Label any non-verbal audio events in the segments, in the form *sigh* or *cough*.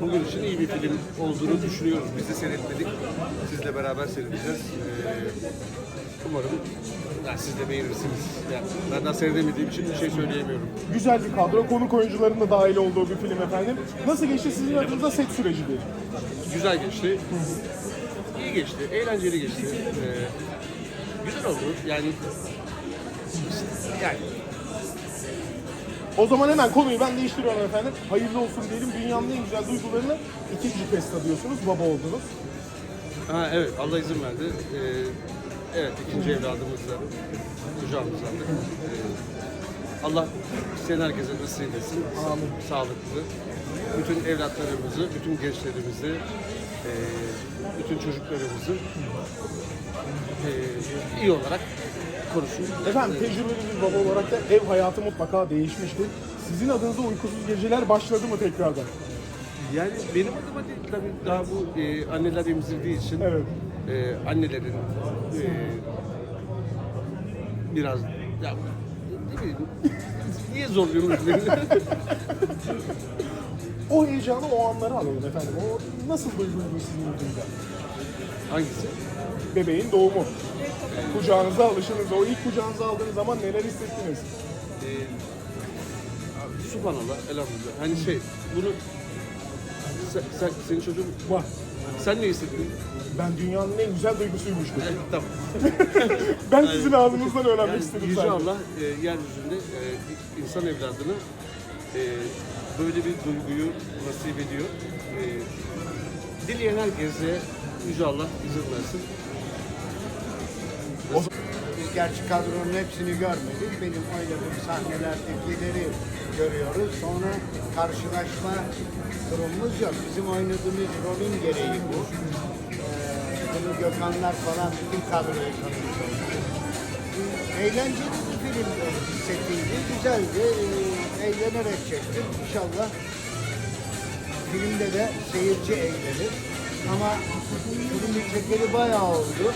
bugün için iyi bir film olduğunu düşünüyoruz. Biz de seyretmedik. Sizle beraber seyredeceğiz. Ee, umarım yani siz de beğenirsiniz. Yani ben daha seyredemediğim için bir şey söyleyemiyorum. Güzel bir kadro, konuk oyuncuların da dahil olduğu bir film efendim. Nasıl geçti sizin adınıza set süreci diye? Güzel geçti. İyi geçti. Eğlenceli geçti. Ee, güzel oldu. Yani yani O zaman hemen konuyu ben değiştiriyorum efendim. Hayırlı olsun diyelim. Dünyanın en güzel duygularını ikinci kez tadıyorsunuz. Baba oldunuz. Ha evet Allah izin verdi. Ee, evet ikinci evladımız da kucağımızda. Ee, Allah isteyen herkese nasip etsin. Sa- Sağlıklı. Bütün evlatlarımızı, bütün gençlerimizi, e, bütün çocuklarımızı e, iyi olarak korusun. Efendim tecrübeli bir baba olarak da ev hayatı mutlaka değişmiştir. Sizin adınıza uykusuz geceler başladı mı tekrardan? Yani benim adıma değil tabii daha bu e, anneler emzirdiği için Evet. e, annelerin e, biraz ya ne bileyim niye zorluyorsunuz beni? *laughs* O heyecanı, o anları alalım efendim. O nasıl duyguydu sizin yüzünüzde? Hangisi? Bebeğin doğumu. Kucağınıza alışınız, o ilk kucağınıza aldığınız zaman neler hissettiniz? E, abi, subhanallah elhamdülillah. Hani şey bunu sen, sen senin çocuğun Vah, sen ne hissettin? ben dünyanın en güzel duygusuymuş E, dedim. tamam. *laughs* Ben sizin ağzınızdan öğrenmek istedim Yüce sadece. Allah e, yeryüzünde e, insan evladına e, böyle bir duyguyu nasip ediyor. E, dileyen herkese Yüce Allah izin versin. Gerçi kadronun hepsini görmedik. Benim oynadığım sahnelerdekileri görüyoruz. Sonra karşılaşma durumumuz yok. Bizim oynadığımız rolün gereği bu. Ee, bunu Gökhanlar falan bütün kadroyu tanımış Eğlenceli bir film setiydi. Güzeldi. Ee, Eğlenerek çektim. İnşallah filmde de seyirci eğlenir. Ama filmi çekeli bayağı oldu.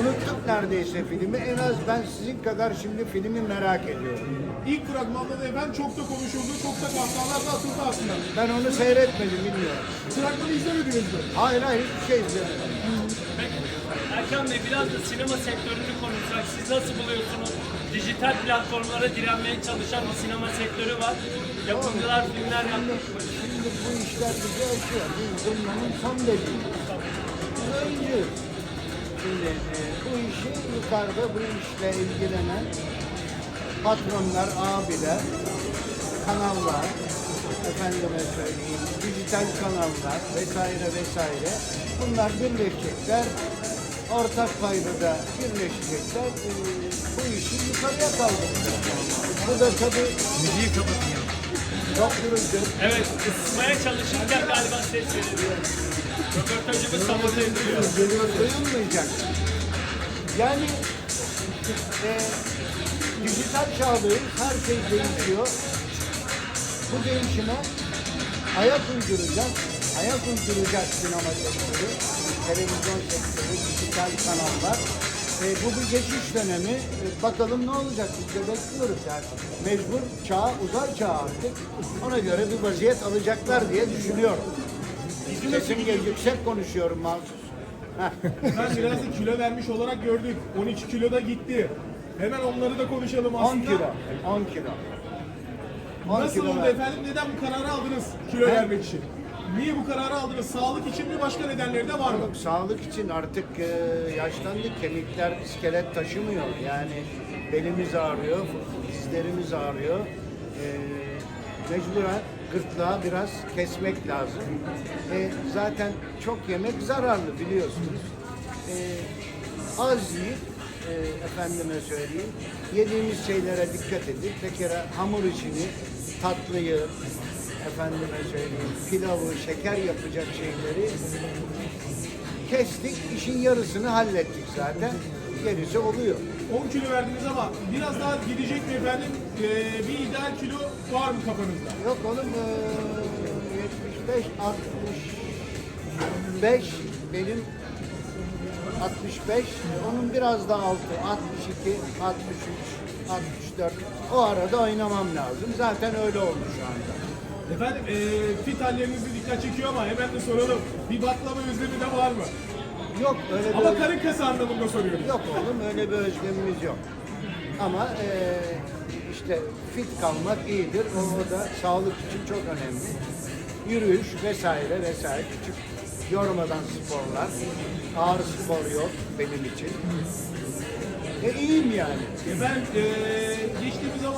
Unuttuk neredeyse filmi. En az ben sizin kadar şimdi filmi merak ediyorum. İlk fragmanda da efendim çok da konuşuldu, çok da kahkahalar da atıldı aslında. Ben onu seyretmedim bilmiyorum. Fragmanı izlemediniz mi? Hayır hayır hiçbir şey izlemedim. Erkan Bey biraz da sinema sektörünü konuşsak. Siz nasıl buluyorsunuz? Dijital platformlara direnmeye çalışan bir sinema sektörü var. Yapımcılar filmler yapmış. Şimdi bu işler bizi açıyor. Biz bunların son dediği. Biz oyuncuyuz. Şimdi e, bu işi yukarıda bu işle ilgilenen patronlar, abiler, kanallar, efendime söyleyeyim, dijital kanallar vesaire vesaire bunlar birleşecekler. Ortak paydada birleşecekler. E, bu işi yukarıya kaldıracaklar. Bu da tabii Müziği kapatın çok gürültü. Evet, ısıtmaya çalışırken galiba ses veriliyor. Röportajımız sabote duyulmayacak. Yani e, dijital çağdayız, her şey değişiyor. Bu değişime ayak uyduracak, ayak uyduracak sinema sektörü, televizyon sektörü, dijital kanallar. E, bu bir geçiş dönemi. E, bakalım ne olacak biz de bekliyoruz yani. Mecbur çağ, uzay çağı artık. Ona göre bir vaziyet alacaklar diye düşünüyorum. Sesim yüksek konuşuyorum mahsus. Ben biraz da kilo vermiş olarak gördük. 12 kilo da gitti. Hemen onları da konuşalım 10 aslında. kilo. 10 kilo. 10 Nasıl kilo oldu ver. efendim? Neden bu kararı aldınız kilo vermek için? Niye bu kararı aldınız? Sağlık için mi başka nedenleri de var mı? Yok, Sağlık için artık e, yaşlandık. Kemikler iskelet taşımıyor. Yani belimiz ağrıyor, dizlerimiz ağrıyor. E, mecburen gırtlağı biraz kesmek lazım. E, zaten çok yemek zararlı biliyorsunuz. E, az yiyip e, efendime söyleyeyim yediğimiz şeylere dikkat edip bir kere hamur işini, tatlıyı, efendime söyleyeyim pilavı, şeker yapacak şeyleri kestik. işin yarısını hallettik zaten. Gerisi oluyor. 10 kilo verdiniz ama biraz daha gidecek mi efendim? Ee, bir ideal kilo var mı kafanızda? Yok oğlum eee, 75, 65 benim 65, onun biraz daha altı 62, 63, 64. O arada oynamam lazım. Zaten öyle oldu şu anda. Efendim e, fit hallerinizi dikkat çekiyor ama hemen de soralım. Bir baklava özlemi de var mı? Yok öyle bir Ama karın kası anlamında soruyoruz. Yok oğlum öyle bir özlemimiz yok. Ama eee, işte fit kalmak iyidir. O, da sağlık için çok önemli. Yürüyüş vesaire vesaire küçük yormadan sporlar. Ağır spor yok benim için. E iyiyim yani. Efendim e, geçtiğimiz da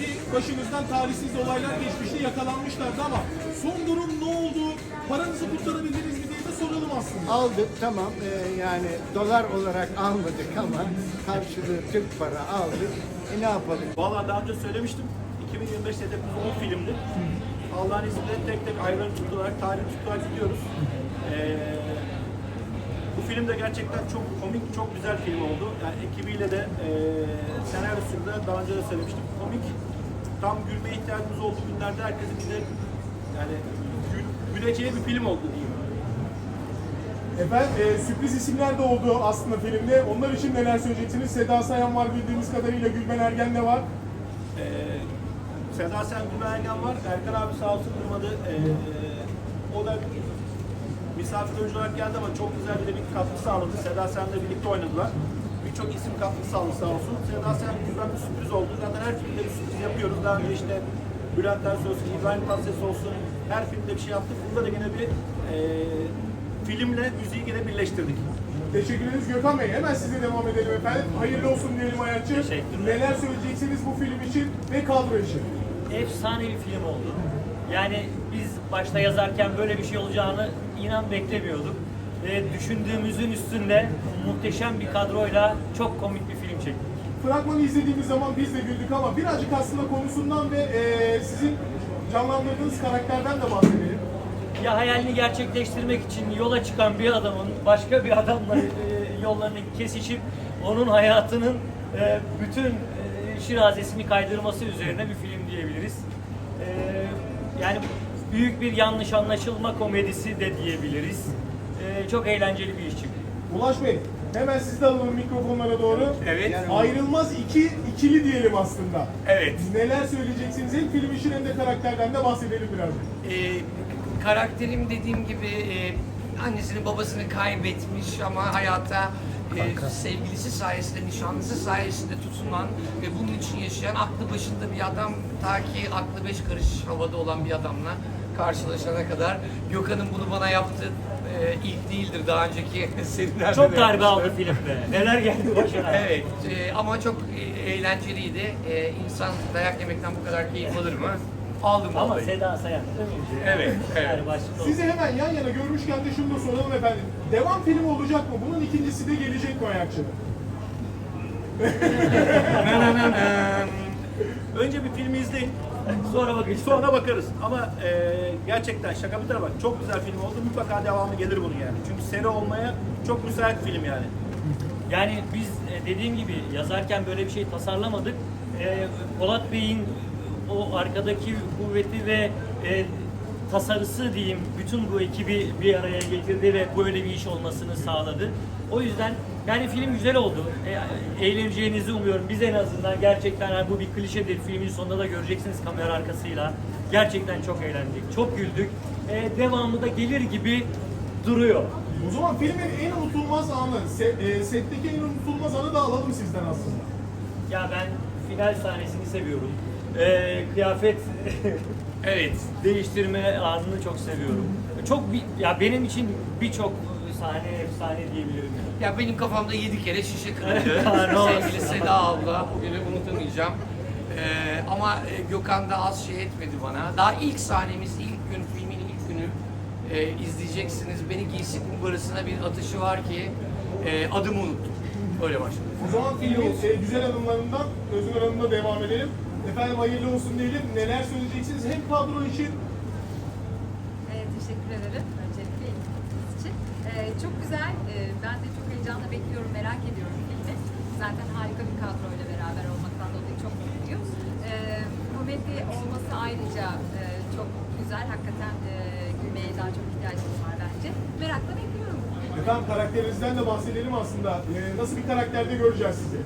bir başınızdan talihsiz olaylar geçmişte yakalanmışlardı ama son durum ne oldu? Paranızı kurtarabildiniz mi diye de soralım aslında. Aldık tamam eee, yani dolar olarak almadık ama karşılığı Türk para aldık. E ne yapalım? Vallahi daha önce söylemiştim. 2025 hedefimiz 10 filmdi. Allah'ın izniyle tek tek ayları tutularak, tarih tutularak gidiyoruz. Ee, film de gerçekten çok komik, çok güzel film oldu. Yani ekibiyle de e, senaryosunda daha önce de söylemiştim. Komik, tam gülmeye ihtiyacımız olduğu günlerde herkesin bize yani gül, güleceği bir film oldu diyeyim. Efendim e, sürpriz isimler de oldu aslında filmde. Onlar için neler söyleyeceksiniz? Seda Sayan var bildiğimiz kadarıyla Gülben Ergen de var. Ee, Seda Sen Gülben Ergen var. Erkan abi sağ olsun durmadı. Ee, o da misafir oyuncu olarak geldi ama çok güzel bir de bir katkı sağladı. Seda Sen'le birlikte oynadılar. Birçok isim katkı sağladı sağ olsun. Seda Sen Gülben bir sürpriz oldu. Zaten her filmde bir sürpriz yapıyoruz. Daha önce işte Bülent Ersoy olsun, İbrahim Tatlıses olsun. Her filmde bir şey yaptık. Bunda da yine bir e, filmle müziği yine birleştirdik. Teşekkür ederiz Gökhan Bey. Hemen size devam edelim efendim. Hayırlı olsun diyelim. Teşekkürler. Neler söyleyeceksiniz bu film için ve kadro için? efsane bir film oldu. Yani biz başta yazarken böyle bir şey olacağını inan beklemiyorduk. Ve düşündüğümüzün üstünde muhteşem bir kadroyla çok komik bir film çektik. Fragmanı izlediğimiz zaman biz de güldük ama birazcık aslında konusundan ve e, sizin canlandırdığınız karakterden de bahsedelim. Ya hayalini gerçekleştirmek için yola çıkan bir adamın başka bir adamla e, yollarını kesişip onun hayatının e, bütün e, şirazesini kaydırması üzerine bir film diyebiliriz. E, yani büyük bir yanlış anlaşılma komedisi de diyebiliriz. E, çok eğlenceli bir iş çıktı. Ulaş Bey, hemen siz de alalım mikrofonlara doğru. Evet. Ayrılmaz iki ikili diyelim aslında. Evet. Neler söyleyeceksiniz? Hem film için hem de karakterden de bahsedelim biraz. Ee, karakterim dediğim gibi e, annesini babasını kaybetmiş ama hayata e, sevgilisi sayesinde, nişanlısı sayesinde tutunan ve bunun için yaşayan aklı başında bir adam ta ki aklı beş karış havada olan bir adamla karşılaşana kadar Gökhan'ın bunu bana yaptığı e, ilk değildir daha önceki *laughs* serilerde Çok de darbe yapmıştı. aldı filmde. Neler geldi başına. *laughs* Evet e, ama çok e, eğlenceliydi. E, insan dayak yemekten bu kadar keyif alır mı? Aldım Ama vallahi. Seda Sayan değil mi? Evet, evet. Yani Sizi hemen yan yana görmüşken de şunu da soralım efendim. Devam filmi olacak mı? Bunun ikincisi de gelecek mi Ayakçı'da? *laughs* Önce bir filmi izleyin. Sonra bakacağız. Sonra bakarız. Ama e, gerçekten şaka bir tarafa çok güzel film oldu. Mutlaka devamı gelir bunun yani. Çünkü seri olmaya çok müsait film yani. Yani biz e, dediğim gibi yazarken böyle bir şey tasarlamadık. E, Polat Bey'in o arkadaki kuvveti ve e, tasarısı diyeyim bütün bu ekibi bir araya getirdi ve böyle bir iş olmasını sağladı. O yüzden yani film güzel oldu. E, eğleneceğinizi umuyorum. Biz en azından gerçekten yani bu bir klişedir. Filmin sonunda da göreceksiniz kamera arkasıyla. Gerçekten çok eğlendik, çok güldük. E, devamı da gelir gibi duruyor. O zaman filmin en unutulmaz anı, se- e, setteki en unutulmaz anı da alalım sizden aslında. Ya ben final sahnesini seviyorum. Ee, kıyafet Evet. *laughs* değiştirme anını çok seviyorum. Çok bir, ya benim için birçok sahne efsane diyebilirim. yani. Ya benim kafamda yedi kere şişe kırıldı. *laughs* Sevgili Seda abla, o günü unutamayacağım. Ee, ama e, Gökhan da az şey etmedi bana. Daha ilk sahnemiz, ilk gün, filmin ilk günü e, izleyeceksiniz. Beni giysi kumbarasına bir atışı var ki e, adımı unuttum. Öyle başladı. O zaman filmin e, güzel anılarından Özgür Hanım'la devam edelim. Efendim hayırlı olsun diyelim. Neler söyleyeceksiniz hem kadro için Ee, teşekkür ederim öncelikle ilginiz için. Ee, çok güzel. Ee, ben de çok heyecanla bekliyorum, merak ediyorum filmi. Zaten harika bir kadroyla beraber olmaktan dolayı çok mutluyum. Ee, komedi olması ayrıca e, çok güzel. Hakikaten e, gülmeye daha çok ihtiyacımız var bence. Merakla bekliyorum. efendim karakterinizden de bahsedelim aslında. Nasıl bir karakterde göreceğiz sizi?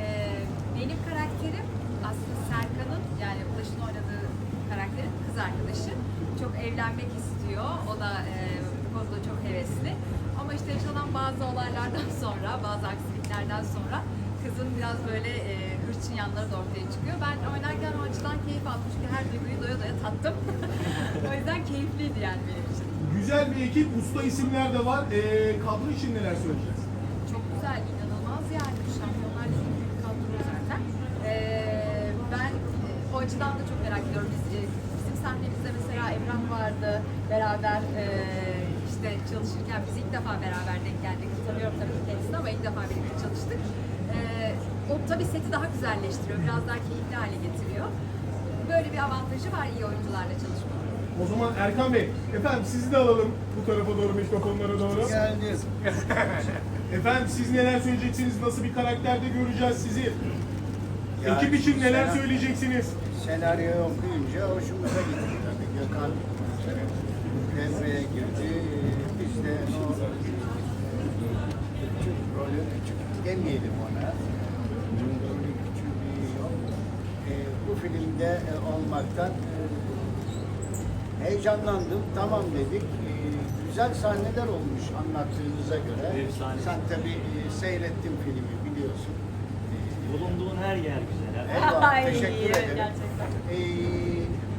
Ee, benim karakterim aslında Serkan'ın yani Ulaş'ın oynadığı karakterin kız arkadaşı. evlenmek istiyor. O da e, konuda çok hevesli. Ama işte yaşanan bazı olaylardan *laughs* sonra, bazı aksiliklerden sonra kızın biraz böyle e, hırçın yanları da ortaya çıkıyor. Ben oynarken o açıdan keyif aldım çünkü her duyguyu doya doya tattım. *laughs* o yüzden keyifliydi yani benim için. Güzel bir ekip, usta isimler de var. Ee, kadro için neler söyleyeceğiz? Çok güzel, inanılmaz yani. Şampiyonlar Ligi bir kadro zaten. Ee, ben e, o açıdan da çok merak ediyorum. Biz, e, bizim sahnemizde mesela Emrah vardı. Beraber e, işte çalışırken biz ilk defa beraber denk geldik. Tanıyorum tabii kendisini ama ilk defa birlikte çalıştık. Ee, o tabii seti daha güzelleştiriyor. Biraz daha keyifli hale getiriyor. Böyle bir avantajı var iyi oyuncularla çalışmanın. O zaman Erkan Bey, efendim sizi de alalım bu tarafa doğru, mikrofonlara doğru. Geldi. *laughs* Efendim siz neler söyleyeceksiniz? Nasıl bir karakterde göreceğiz sizi? Ya, Ekip için neler Serap- söyleyeceksiniz? Senaryoyu okuyunca hoşumuza gitti tabii. Gökhan devreye girdi. De o küçük rolü küçük demeyelim ona. Rolü küçüğü yok. E, bu filmde e, olmaktan e, heyecanlandım. Tamam dedik. E, güzel sahneler olmuş anlattığınıza göre. Efsane. Sen tabii e, seyrettin filmi biliyorsun. E, Bulunduğun her yer güzel. Eyvallah, *laughs* Ay, teşekkür ederim. gerçekten. Ee,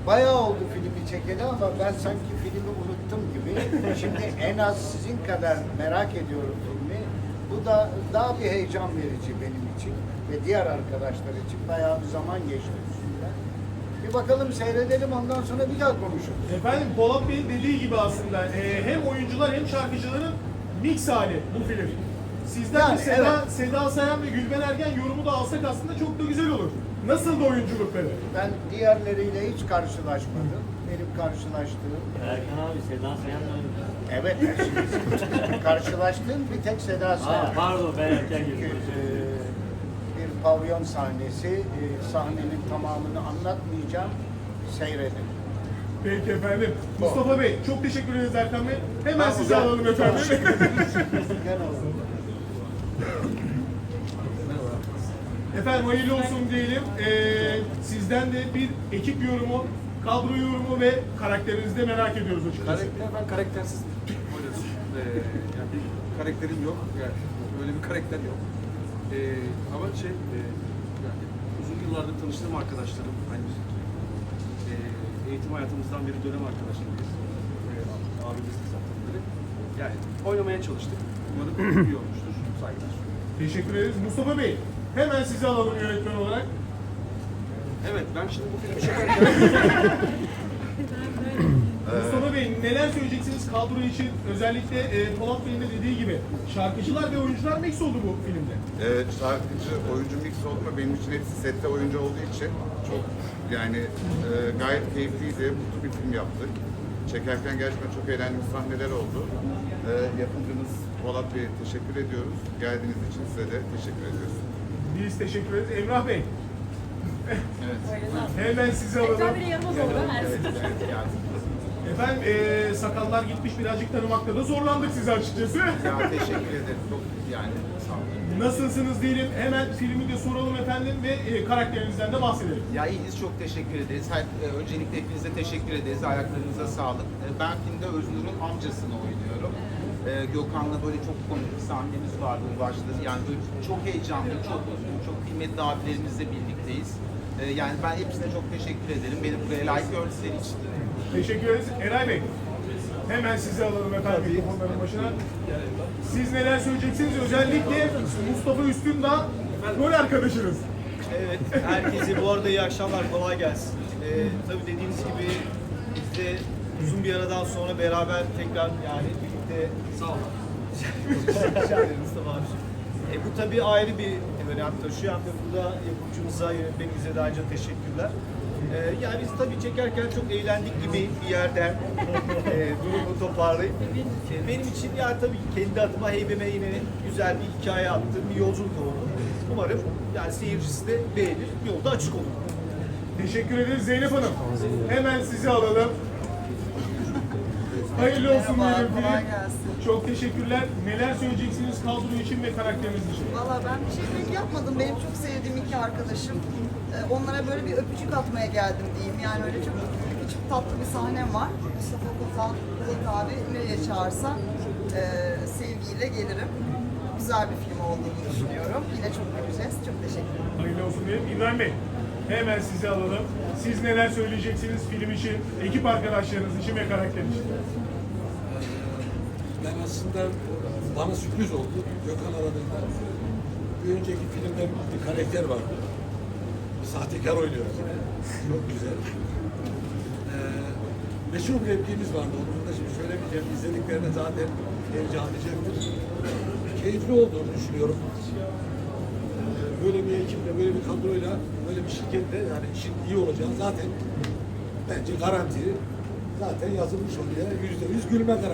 bayağı oldu filmi çekeli ama ben sanki filmi unuttum gibi. Şimdi en az sizin kadar merak ediyorum filmi. Bu da daha bir heyecan verici benim için ve diğer arkadaşlar için bayağı bir zaman geçti üstünden. Bir bakalım seyredelim ondan sonra bir daha konuşuruz. Efendim Polat Bey'in dediği gibi aslında e, hem oyuncular hem şarkıcıların mix hali bu film. Sizden Yani, Seda, evet. Seda Sayan ve Gülben Ergen yorumu da alsak aslında çok da güzel olur. Nasıl da oyunculukları? Ben diğerleriyle hiç karşılaşmadım. Benim karşılaştığım Erkan abi Seda Sayan'la. Evet, *laughs* karşılaştığım bir tek Seda Sayan. Aa, pardon ben erken girdim. e, bir pavyon sahnesi, e, sahnenin tamamını anlatmayacağım, seyredin. Peki efendim. Mustafa Bey çok teşekkür ederiz Erkan Bey. Hemen sizi alalım efendim. *laughs* Gel oğlum. Efendim hayırlı olsun diyelim. Ee, sizden de bir ekip yorumu, kadro yorumu ve karakterinizi de merak ediyoruz açıkçası. Karakter ben karaktersiz oynadım. Ee, yani karakterim yok. Yani öyle bir karakter yok. Ee, ama şey e, yani uzun yıllardır tanıştığım arkadaşlarım hani e, eğitim hayatımızdan beri dönem arkadaşlarımız. E, abimiz de zaten böyle. Yani oynamaya çalıştık. Umarım iyi olmuştur. Teşekkür ederiz. Mustafa Bey hemen sizi alalım yönetmen olarak. Evet ben şimdi bu filmi çekerken Mustafa Bey neler söyleyeceksiniz kadro için? Özellikle e, Polat Bey'in de dediği gibi şarkıcılar ve oyuncular mix oldu bu filmde. Evet, şarkıcı, oyuncu mix oldu mu benim için hepsi sette oyuncu olduğu için çok yani e, gayet keyifliydi, mutlu bir film yaptık. Çekerken gerçekten çok eğlendiğimiz sahneler oldu. E, yapımcımız Polat Bey'e teşekkür ediyoruz. Geldiğiniz için size de teşekkür ediyoruz. Biz teşekkür ederiz. Emrah Bey Evet. hemen sizi alalım. Ekran biri yanımız oldu her Evet, evet, geldik. Efendim e, sakallar gitmiş birazcık tanımakta da zorlandık sizi açıkçası. Ya teşekkür ederim. Çok yani sağ olun. Nasılsınız diyelim. Hemen filmi de soralım efendim ve e, karakterinizden de bahsedelim. Ya iyiyiz, çok teşekkür ederiz. Her, e, öncelikle hepinize teşekkür ederiz. Ayaklarınıza sağlık. E, ben filmde Öznur'un amcasını oynuyorum. E, Gökhan'la böyle çok komik bir sahnemiz vardı başta. Yani böyle çok heyecanlı, çok mutluyum, çok kıymetli abilerimizle birlikteyiz. E, yani ben hepsine çok teşekkür ederim. Beni buraya layık gördükleri için. Teşekkür ederiz. Eray Bey hemen sizi alalım efendim mikrofonların başına. Siz neler söyleyeceksiniz? Özellikle Mustafa Üstündağ rol arkadaşınız. Evet, herkese bu arada iyi akşamlar, kolay gelsin. Ee, tabii dediğiniz gibi biz de uzun bir aradan sonra beraber tekrar yani birlikte... Sağ olun. Rica ederim Mustafa abi. E, bu tabii ayrı bir önem taşıyor. Hem de burada yapımcımıza, yönetmenimize de ayrıca teşekkürler. Ee, yani biz tabii çekerken çok eğlendik gibi bir yerden e, durumu toparlayıp e, benim için yani tabii kendi adıma heybeme yine güzel bir hikaye attığım bir yolculuk oldu. Umarım yani seyircisi de beğenir, yolda açık olur. Teşekkür ederiz Zeynep Hanım. Hemen sizi alalım. Hayırlı olsun diyelim film. Çok teşekkürler. Neler söyleyeceksiniz kadro için ve karakteriniz için? Valla ben bir şey pek yapmadım. Benim çok sevdiğim iki arkadaşım. Ee, onlara böyle bir öpücük atmaya geldim diyeyim. Yani öyle çok çok tatlı bir sahnem var. Mustafa Kutan, Bulut abi nereye çağırsa e, sevgiyle gelirim. Güzel bir film olduğunu düşünüyorum. Yine çok göreceğiz. Çok teşekkür ederim. Hayırlı olsun diyelim. İbrahim Bey, hemen sizi alalım. Siz neler söyleyeceksiniz film için, ekip arkadaşlarınız için ve karakter için? Aslında bana sürpriz oldu. Gökhan aradığında bir önceki filmde bir karakter vardı. Bir sahtekar oynuyoruz yine. Çok güzel. Ee, meşhur bir repliğimiz vardı. Onu da şimdi söylemeyeceğim. İzlediklerinde zaten heyecanlayacaktır. Keyifli olduğunu düşünüyorum. Ee, Böyle bir ekiple, böyle bir kadroyla, böyle bir şirketle yani işin iyi olacağı zaten bence garanti. Zaten yazılmış oluyor. Yüzde yüz gülme garanti.